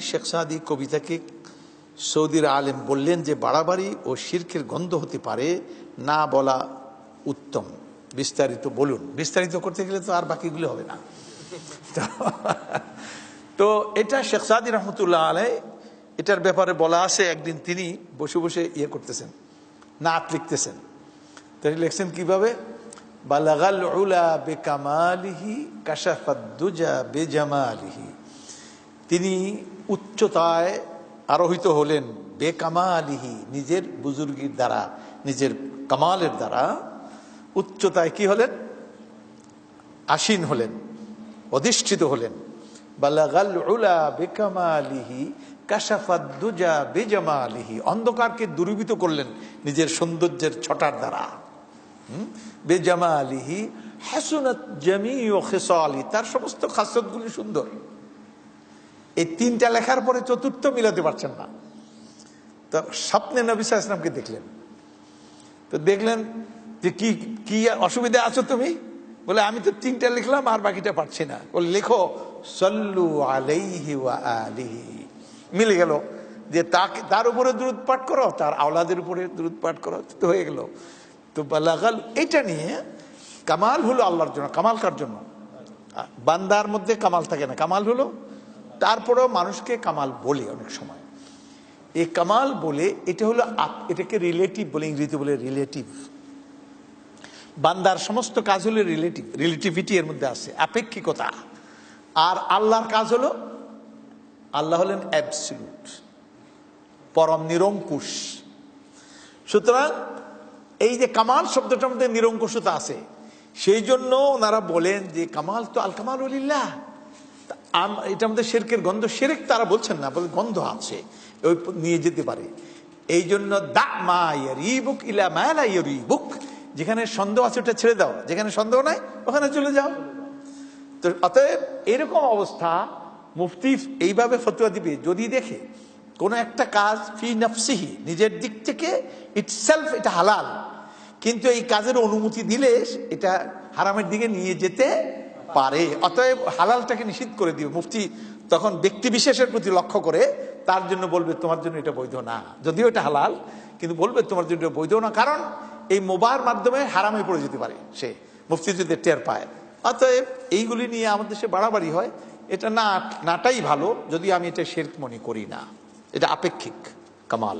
শেখ সাদি কবিতাকে সৌদির আলেম বললেন যে বাড়াবাড়ি ও শির্কের গন্ধ হতে পারে, না বলা উত্তম। বিস্তারিত বলুন। বিস্তারিত করতে গেলে তো আর বাকিগুলো হবে না। তো- এটা শেখ সাদি রহমতুল্লাহ আলাই, এটার ব্যাপারে বলা আছে, একদিন তিনি বসে বসে ইয়ে করতেছেন, নাত লিখতেছেন। তিনি লিখছেন কীভাবে? বালাগাল উলা বেকামালিহি কাশাফাদ্দুজা বেজামালিহি তিনি উচ্চতায় আরোহিত হলেন বেকামালিহি, নিজের বুজুর্গির দ্বারা, নিজের কামালের দ্বারা। উচ্চতায় কি হলেন? আসীন হলেন, অধিষ্ঠিত হলেন। বালাগাল উলা বেকামালিহি কাশাফাদ্দুজা বেজামালিহি অন্ধকারকে দূরীভূত করলেন নিজের সৌন্দর্যের ছটার দ্বারা। হুম? বেজামালিহি হাসুনাত জামি ও খেসালি, তার সমস্ত খাসতগুলি সুন্দর। এই তিনটা লেখার পরে চতুর্থ মিলাতে পারছেন না। তো স্বপ্নে নবী সাল্লাল্লাহু আলাইহি সাল্লামকে দেখলেন। তো দেখলেন যে কি কি অসুবিধা আছো তুমি? বলে, আমি তো তিনটা লিখলাম আর বাকিটা পারছি না। বলে, লেখো, সল্লু আলাইহি ওয়া আলিহি। মিলে গেল যে তাকে, তার উপরে দূরত পাঠ করো, তার আওলাদের উপরে দূরত পাঠ করো, তো হয়ে গেল। তো বালাগাল, এটা নিয়ে কামাল হলো আল্লাহর জন্য, কামাল কার জন্য? বান্দার মধ্যে কামাল থাকে না। কামাল হলো, তারপরেও মানুষকে কামাল বলে অনেক সময়। এই কামাল বলে, এটা হলো এটাকে রিলেটিভ বলে, ইংরেজিতে বলে রিলেটিভ বান্দার সমস্ত কাজ হলো রিলেটিভ রিলেটিভিটি এর মধ্যে আছে, আপেক্ষিকতা। আর আল্লাহর কাজ হলো, আল্লাহ হলেন অ্যাবসলিউট পরম নিরঙ্কুশ। সুতরাং এই যে কামাল শব্দটার মধ্যে নিরঙ্কুশতা আছে, সেই জন্য ওনারা বলেন যে কামাল তো আল কামাল উলিল্লাহ এটার মধ্যে শেরকের গন্ধ, শেরেক তারা বলছেন না, বলে গন্ধ আছে, ওই নিয়ে যেতে পারে। এই জন্য দা মা বুক ইলা মালা বুক যেখানে সন্দেহ আছে ওটা ছেড়ে দাও, যেখানে সন্দেহ নাই, ওখানে চলে যাও। তো অতএব এরকম অবস্থা মুফতি এইভাবে ফতুয়া দিবে, যদি দেখে কোনো একটা কাজ ফি নফসিহি, নিজের দিক থেকে ইটসেলফ এটা হালাল। কিন্তু এই কাজের অনুমতি দিলে এটা হারামের দিকে নিয়ে যেতে পারে। অতএব হালালটাকে নিষিদ্ধ করে দিবে মুফতি তখন ব্যক্তি বিশেষের প্রতি লক্ষ্য করে তার জন্য বলবে, তোমার জন্য এটা বৈধ না। যদিও এটা হালাল, কিন্তু বলবে, তোমার জন্য এটা বৈধ না। কারণ এই মোবার মাধ্যমে হারামে পড়ে যেতে পারে সে, মুফতি যদি টের পায়। অতএব এইগুলি নিয়ে আমাদের দেশে বাড়াবাড়ি হয়। এটা না, নাটাই ভালো, যদি আমি এটা শেরক মনে করি না। এটা আপেক্ষিক কামাল